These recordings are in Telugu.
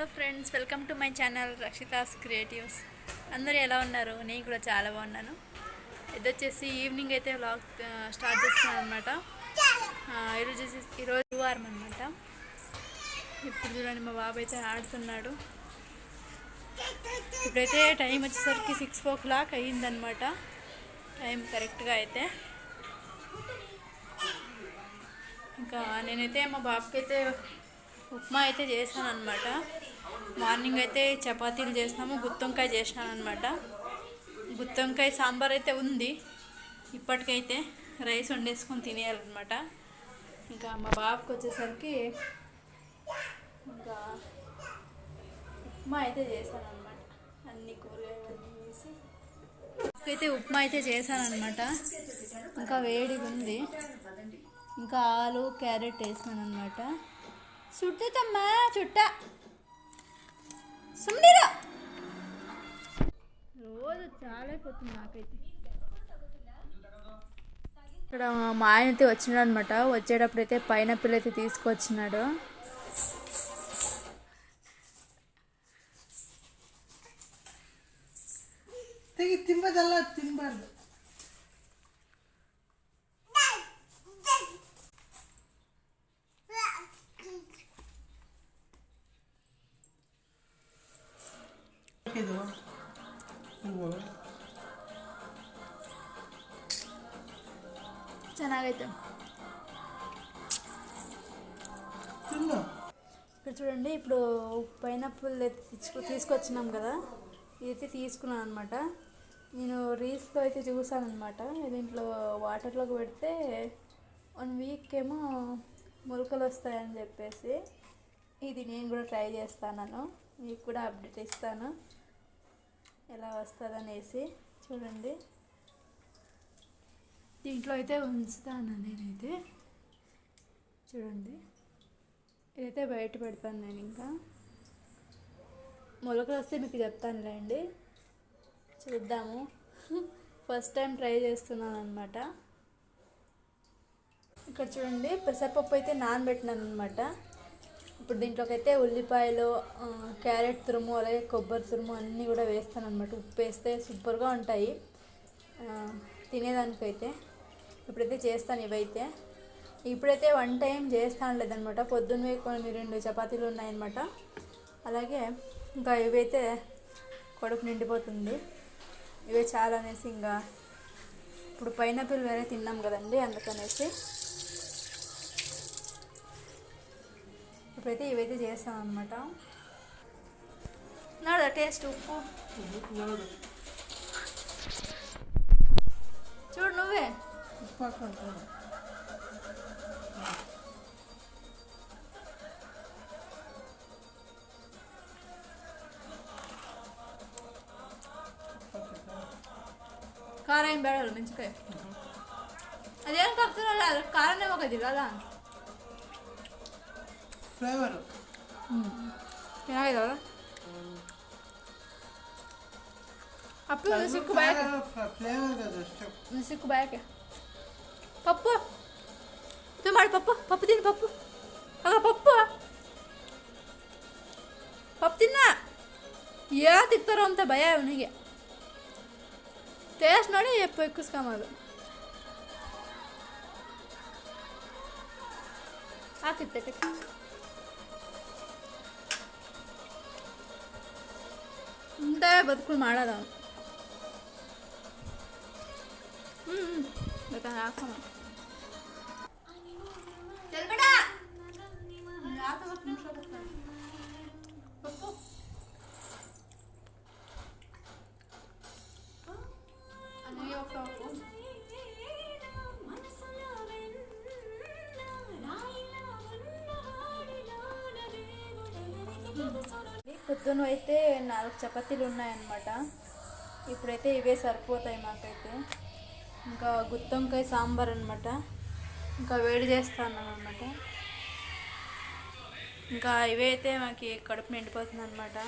Hello friends welcome to my channel Rakshita's creatives అందరూ ఎలా ఉన్నారు? నేను కూడా చాలా బాగున్నాను. ఇది వచ్చేసి ఈవినింగ్ అయితే వ్లాగ్ స్టార్ట్ చేస్తున్నాను అనమాట ఈరోజు ఈరోజు గురువారం అనమాట ఇప్పుడు చూడండి మా బాబు అయితే ఆడుతున్నాడు. ఇప్పుడైతే టైం వచ్చేసరికి సిక్స్ ఓ క్లాక్ అయ్యిందనమాట టైం కరెక్ట్గా అయితే. ఇంకా నేనైతే మా బాబుకి అయితే ఉప్మా అయితే చేశాను అనమాట మార్నింగ్ అయితే చపాతీలు చేసినాము గుత్తొంకాయ చేసినాను అనమాట గుత్తొంకాయ సాంబార్ అయితే ఉంది. ఇప్పటికైతే రైస్ వండేసుకొని తినేయాలన్నమాట. ఇంకా మా బాబుకి వచ్చేసరికి ఇంకా ఉప్మా అయితే చేశానమాట అన్ని కూరగాయలు వేసి. అయితే ఉప్మా అయితే చేశానమాట ఇంకా వేడిగా ఉంది. ఇంకా ఆలు క్యారెట్ వేసాను అనమాట చుట్టమ్మా చుట్ట. సుమ్నీరా. రోజు చాలా అయిపోతుంది నాకైతే. ఇక్కడ మా ఆయన అయితే వచ్చినాడు అనమాట వచ్చేటప్పుడు అయితే పైనాపిల్ అయితే తీసుకొచ్చినాడు. ಇದು ಹೂವು ಚೆನ್ನಾಗೈತೆ ತಿನ್ನು ఇక్కడ చూడండి ఇప్పుడు పైనాపిల్ తెచ్చుకు తీసుకొచ్చినాం కదా ఇదైతే తీసుకున్నాను అనమాట నేను రీల్స్లో అయితే చూసాను అనమాట దీంట్లో వాటర్లోకి పెడితే వన్ వీక్ ఏమో మొలకలు వస్తాయని చెప్పేసి ఇది నేను కూడా ట్రై చేస్తాను మీకు కూడా అప్డేట్ ఇస్తాను ఎలా వస్తుందనేసి చూడండి. దీంట్లో అయితే ఉంచుతాను నేనైతే. చూడండి. ఇదైతే బయట పెడతాను నేను ఇంకా. మొలకలు వస్తే మీకు చెప్తానులేండి చూద్దాము. ఫస్ట్ టైం ట్రై చేస్తున్నాను అనమాట ఇక్కడ చూడండి పెసరపప్పు అయితే నానబెట్టినాను అనమాట ఇప్పుడు దీంట్లోకి అయితే ఉల్లిపాయలు క్యారెట్ తురుము అలాగే కొబ్బరి తురుము అన్నీ కూడా వేస్తాను అనమాట ఉప్పు వేస్తే సూపర్గా ఉంటాయి. తినేదానికైతే ఇప్పుడైతే చేస్తాను ఇవైతే. ఇప్పుడైతే వన్ టైం చేస్తాను లేదనమాట పొద్దున్నే కొన్ని రెండు చపాతీలు ఉన్నాయన్నమాట. అలాగే ఇంకా ఇవైతే కడుపు నిండిపోతుంది. ఇవే చాలా అనేసి ఇంకా ఇప్పుడు పైనాపిల్ వేరే తిన్నాం కదండి అందుకనేసి ఇప్పుడైతే ఇవైతే చేస్తాం అనమాట నాదా టేస్ట్ ఉప్పు? చూడు నువ్వే. కారం ఏం పెడాలి మంచికాయ అదేం కలుపుతున్నా కారం ఏమో కదా ಫ್ಲೇವರು ಚೆನ್ನಾಗಿದಾವಲ್ಲ ಅಪ್ಪು ಸಿಕ್ಕು ಬಾಯಕ್ಕೆ ಫ್ಲೇವರ್ ಅದು ಅಷ್ಟೇ. ಒಂದು ಸಿಕ್ಕು ಬಾಯಕ್ಕೆ ಪಪ್ಪು. ಇದು ಮಾಡಿ ಪಪ್ಪು. ಪಪ್ಪು ತಿನ್ನು ಪಪ್ಪು. ಆಗ ಪಪ್ಪು. ಪಪ್ಪು ತಿನ್ನ. ಯಾ ತಿಕ್ತಾರೋ ಅಂತ ಭಯ ಅವನಿಗೆ. ಟೇಸ್ಟ್ ನೋಡಿ ಎಪ್ಪು ಎಕ್ಕಿಸ್ಕೊಂಬೋದು. ಹಾಕಿತ್ತೆ ಇಂಥೇ ಬದುಕುಳು ಮಾಡೋದು ಅವನು ಹ್ಞೂ ಹ್ಞೂ ಬೇಕಾದ್ರೆ ಹಾಕೋಣ ಚೆಲ್ಬೇಡ పొద్దున అయితే నాలుగు చపాతీలు ఉన్నాయన్నమాట. ఇప్పుడైతే ఇవే సరిపోతాయి మాకైతే. ఇంకా గుత్తంకాయ సాంబార్ అనమాట ఇంకా వేడి చేస్తాను అనమాట ఇంకా ఇవే అయితే మాకు కడుపు నిండిపోతుంది అనమాట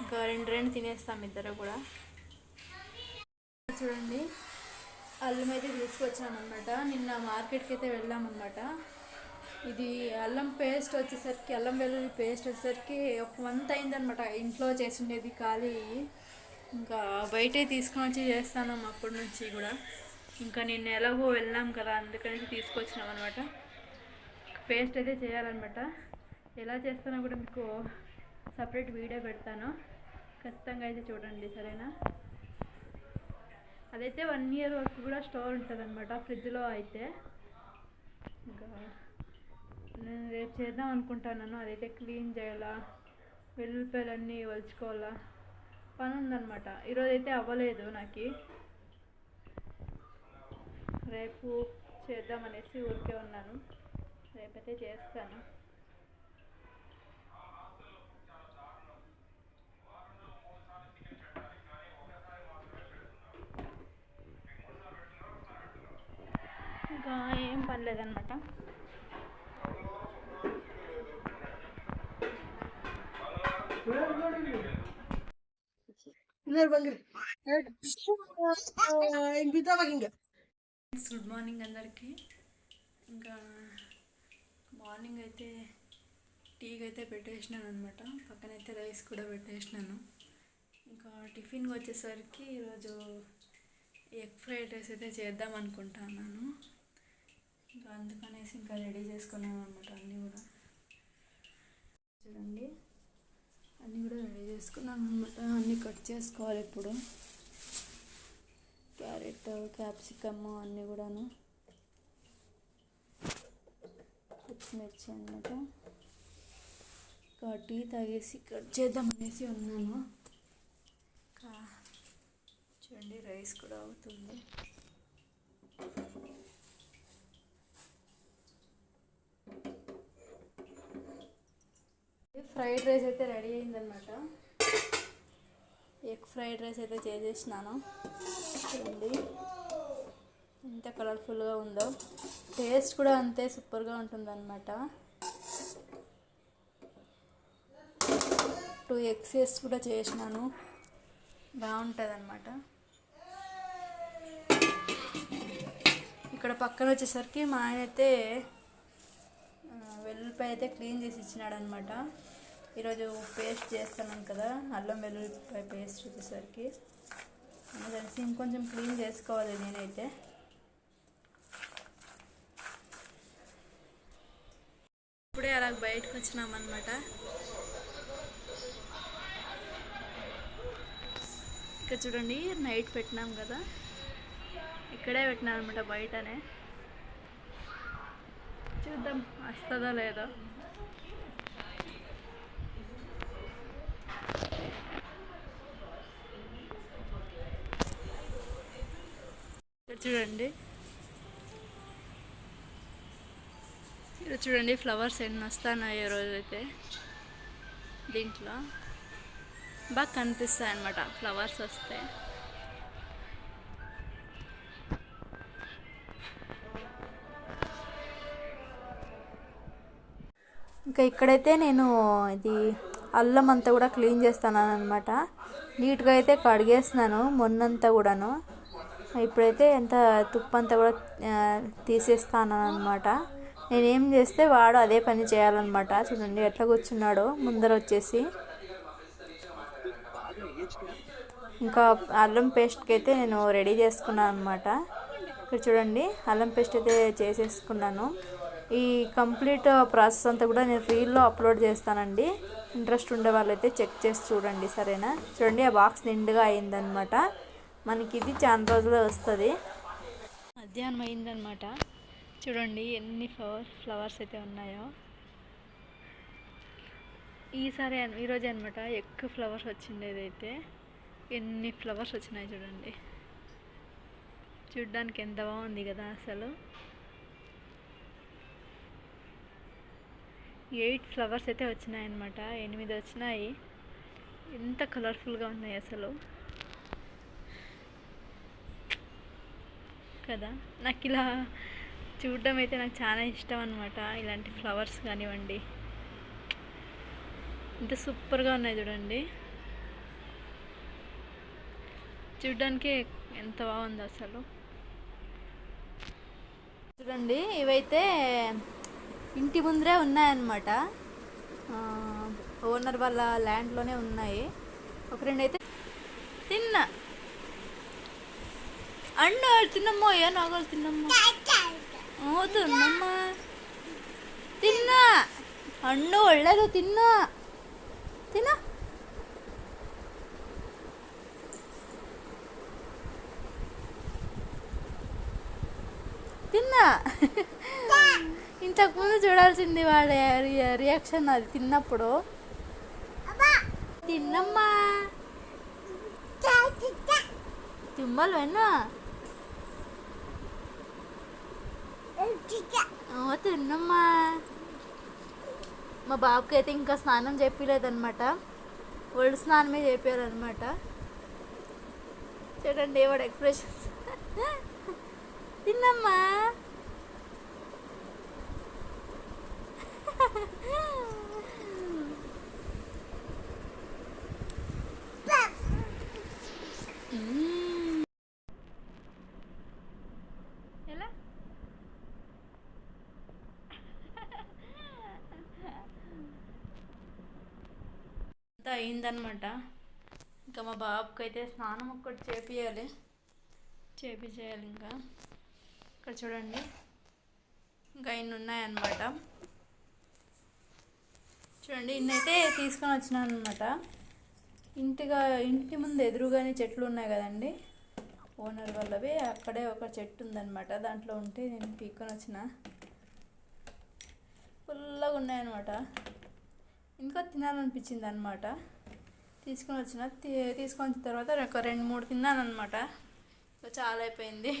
ఇంకా రెండు రెండు తినేస్తాం ఇద్దరు కూడా. చూడండి. అల్లం అయితే తీసుకొచ్చామన్నమాట నిన్న మార్కెట్కి అయితే వెళ్ళామన్నమాట. ఇది అల్లం పేస్ట్ వచ్చేసరికి అల్లం వెల్లుల్లి పేస్ట్ వచ్చేసరికి ఒక మంత్ అయిందనమాట ఇంట్లో చేసిండేది ఖాళీ. ఇంకా బయటే తీసుకొని వచ్చి చేస్తాను అప్పటి నుంచి కూడా. ఇంకా నిన్న ఎలాగో వెళ్ళాం కదా అందుకని తీసుకొచ్చినాం అనమాట పేస్ట్ అయితే చేయాలన్నమాట. ఎలా చేస్తానో కూడా మీకు సపరేట్ వీడియో పెడతాను. ఖచ్చితంగా అయితే చూడండి సరేనా? అదైతే వన్ ఇయర్ వరకు కూడా స్టోర్ ఉంటుంది అనమాట ఫ్రిడ్జ్లో అయితే. ఇంకా నేను రేపు చేద్దాం అనుకుంటున్నాను అదైతే క్లీన్ చేయాలా వెల్లుల్లిపాయలన్నీ వలుచుకోవాలా పని ఉందన్నమాట ఈరోజు అయితే అవ్వలేదు నాకు. రేపు చేద్దామనేసి ఊరికే ఉన్నాను. రేపైతే చేస్తాను. ఇంకా ఏం పని లేదనమాట ಇನ್ನೇನು ಬಂಗಿರಿ ಹಿಂಗೆ ಬಿದ್ದಾವಾಗ ಹಿಂಗೆ గుడ్ మార్నింగ్ అందరికీ ఇంకా మార్నింగ్ అయితే టీకి అయితే పెట్టేసినాను అనమాట పక్కనైతే రైస్ కూడా పెట్టేసినాను ఇంకా టిఫిన్కి వచ్చేసరికి ఈరోజు ఎగ్ ఫ్రైడ్ రైస్ అయితే చేద్దాం అనుకుంటున్నాను ఇంకా అందుకనేసి ఇంకా రెడీ చేసుకున్నాను అనమాట అన్నీ కూడా చూడండి అన్నీ కూడా రెడీ చేసుకున్నాను అనమాట అన్నీ కట్ చేసుకోవాలి ఇప్పుడు. క్యారెట్ క్యాప్సికమ్ అన్నీ కూడాను. పచ్చిమిర్చి అనమాట ఇంకా టీ తాగేసి కట్ చేద్దాం అనేసి ఉన్నాను. చూడండి రైస్ కూడా అవుతుంది. ఫ్రైడ్ రైస్ అయితే రెడీ అయిందనమాట ఎగ్ ఫ్రైడ్ రైస్ అయితే చేసేసినాను. చూడండి. ఎంత కలర్ఫుల్గా ఉందో. టేస్ట్ కూడా అంతే సూపర్గా ఉంటుందన్నమాట. టూ ఎగ్స్ కూడా చేసినాను. బాగుంటుంది అనమాట ఇక్కడ పక్కన వచ్చేసరికి మా ఆయన అయితే వెల్లుల్లిపాయ అయితే క్లీన్ చేసి ఇచ్చినాడు అనమాట ఈరోజు పేస్ట్ చేస్తున్నాను కదా అల్లం వెల్లుల్లిపాయ పేస్ట్ వచ్చేసరికి తెలిసి ఇంకొంచెం క్లీన్ చేసుకోవాలి నేనైతే. ఇప్పుడే అలా బయటకు వచ్చినామన్నమాట. ఇక్కడ చూడండి నైట్ పెట్టినాం కదా. ఇక్కడే పెట్టినాం అనమాట బయటనే. చూద్దాం వస్తుందో లేదో. చూడండి. ఇక్కడ చూడండి ఫ్లవర్స్ ఎన్ని వస్తున్నాయి రోజైతే దీంట్లో బాగా కనిపిస్తాయి అన్నమాట ఫ్లవర్స్ వస్తే. ఇంకా ఇక్కడైతే నేను ఇది అల్లం అంతా కూడా క్లీన్ చేస్తాను అనమాట నీట్గా అయితే కడిగేస్తున్నాను మొన్నంతా కూడాను. ఇప్పుడైతే ఎంత తుప్పంతా కూడా ఆ, తీసేస్తాను అనమాట నేనేం చేస్తే వాడు అదే పని చేయాలన్నమాట చూడండి ఎట్లా కూర్చున్నాడో. ముందర వచ్చేసి ఇంకా అల్లం పేస్ట్కి అయితే నేను రెడీ చేసుకున్నాను అనమాట ఇక్కడ చూడండి అల్లం పేస్ట్ అయితే చేసేసుకున్నాను. ఈ కంప్లీట్ ప్రాసెస్ అంతా కూడా నేను రీల్లో అప్లోడ్ చేస్తానండి. ఇంట్రెస్ట్ ఉండే వాళ్ళైతే చెక్ చేసి చూడండి సరేనా? చూడండి ఆ బాక్స్ నిండుగా అయిందనమాట. మనకి ఇది చాలా రోజులు వస్తుంది. మధ్యాహ్నం అయిందనమాట చూడండి ఎన్ని ఫ్లవర్ ఫ్లవర్స్ అయితే ఉన్నాయో. ఈసారి ఈరోజు అనమాట ఎక్కువ ఫ్లవర్స్ వచ్చిండేది అయితే ఎన్ని ఫ్లవర్స్ వచ్చినాయి చూడండి. చూడ్డానికి ఎంత బాగుంది కదా అసలు. ఎయిట్ ఫ్లవర్స్ అయితే వచ్చినాయి అనమాట ఎనిమిది వచ్చినాయి. ఎంత కలర్ఫుల్గా ఉన్నాయి అసలు. కదా. నాకు ఇలా చూడడం అయితే నాకు చాలా ఇష్టం అనమాట ఇలాంటి ఫ్లవర్స్ కానివ్వండి. ఇంత సూపర్గా ఉన్నాయి చూడండి. చూడ్డానికి ఎంత బాగుంది అసలు. చూడండి ఇవైతే ఇంటి ముందరే ఉన్నాయన్నమాట. ఓనర్ వాళ్ళ ల్యాండ్లోనే ఉన్నాయి. ఒక రెండు అయితే తిన్నా. అన్ను తిన్నమ్మో ఏ నాగలు తిన్నమ్మో ಓ ತಿನ್ನಮ್ಮ ತಿನ್ನ ಹಣ್ಣು ಒಳ್ಳೇದು ತಿನ್ನ ತಿನ್ನ తిన్నా ఇంతకుముందు చూడాల్సింది వాడి రి- రియాక్షన్ అది తిన్నప్పుడు తిన్నమ్మా తిమ్మలు వెన్నా తిన్నమ్మా. మా బాబుకి అయితే ఇంకా స్నానం చెప్పలేదన్నమాట. ఒళ్ళు స్నానమే చెప్పారనమాట చూడండి వాడు ఎక్స్ప్రెషన్స్ తిన్నమ్మా మ్మ్. ఎలా అంతా అయిందనమాట ఇంకా మా బాబుకి అయితే స్నానం ఒక్కటి చేపియాలి. చేపించేయాలి ఇంకా ఇక్కడ చూడండి. ఇంకా ఇన్ని ఉన్నాయన్నమాట చూడండి ఇన్నైతే తీసుకొని వచ్చినాను అనమాట ఇంటిగా ఇంటి ముందు ఎదురుగానే చెట్లు ఉన్నాయి కదండి. ఓనర్ వాళ్ళవి అక్కడే ఒక చెట్టు ఉందన్నమాట దాంట్లో ఉంటే నేను పీక్కొని వచ్చిన. ఫుల్గా ఉన్నాయన్నమాట ఇంకా తినాలనిపించింది అనమాట తీసుకొని వచ్చిన తీ- తీసుకొని వచ్చిన తర్వాత ఒక రెండు మూడు తిన్నాను అనమాట చాలా అయిపోయింది.